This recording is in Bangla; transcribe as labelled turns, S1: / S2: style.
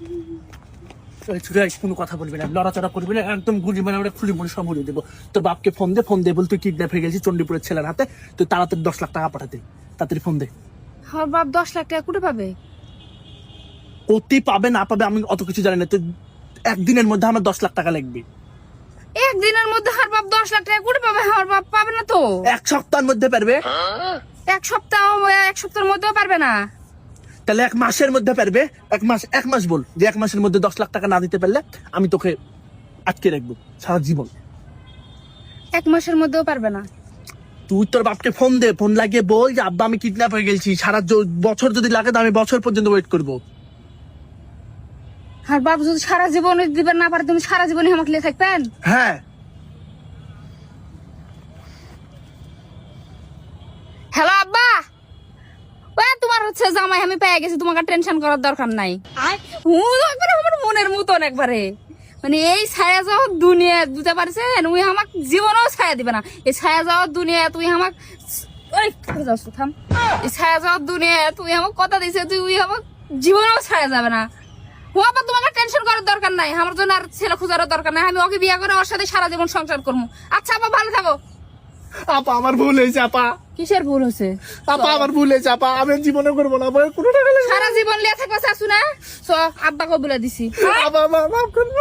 S1: এই কোনো কথা বলবি না লড়াচড়া করবি না একদম গুলি মানে আমরা খুলি মনে সব দেবো। তোর বাপকে ফোন দে ফোন দে বল তুই কিডন্যাপ হয়ে গেছিস চণ্ডীপুরের ছেলের হাতে তুই তাড়াতাড়ি দশ লাখ টাকা পাঠাতে তাড়াতাড়ি ফোন দে।
S2: আমার বাপ দশ লাখ টাকা কুটে পাবে?
S1: কতি পাবে না পাবে আমি অত কিছু জানি না তুই একদিনের মধ্যে আমার দশ লাখ টাকা লাগবে
S2: একদিনের মধ্যে আমার বাপ দশ লাখ টাকা কুটে পাবে? আমার বাপ পাবে না তো।
S1: এক সপ্তাহের মধ্যে পারবে?
S2: এক সপ্তাহ এক সপ্তাহের মধ্যেও পারবে না।
S1: তাহলে এক মাসের মধ্যে পারবে? এক মাস এক মাস বল যে এক মাসের মধ্যে দশ লাখ টাকা না দিতে পারলে আমি তোকে আটকে রাখব সারা জীবন।
S2: এক মাসের মধ্যেও পারবে না।
S1: তুই তোর বাপকে ফোন দে ফোন লাগিয়ে বল যে আব্বা আমি কিডন্যাপ হয়ে গেছি সারা বছর যদি লাগে তো আমি বছর পর্যন্ত ওয়েট করব।
S2: আর বাপ যদি সারা জীবন দিবেন না পারে তুমি সারা জীবনই আমাকে লিয়ে থাকবেন?
S1: হ্যাঁ।
S2: হচ্ছে জামাই, আমি পেয়ে গেছি, তোমাকে টেনশন করার দরকার নাই। আমার মনের মতন একবারে। মানে এই ছায়া যাওয়ার দুনিয়া বুঝতে পারছেন? ওই আমাক জীবনেও ছায়া দিবে না। এই ছায়া যাওয়ার দুনিয়া, তুই আমাক দুনিয়া, তুই আমাকে কথা দিছে তুই জীবনেও যাবে না। আবার তোমাকে টেনশন করার দরকার নাই। আমার জন্য আর ছেলে খোঁজারও দরকার নাই। আমি ওকে বিয়ে করে ওর সাথে সারা জীবন সংসার করব। আচ্ছা আপা ভালো থাকো।
S1: আপা আমার ভুল হয়েছে আপা।
S2: কিসের ভুল হয়েছে?
S1: আপা আমার ভুল হয়েছে আপা। আমি জীবনে করব না ভয় কোনো টাকা লাগে
S2: সারা জীবন লিয়ে থাকবা শাশু না? সো আব্বাকে বলে দিছি।
S1: আপা মা মাফ করব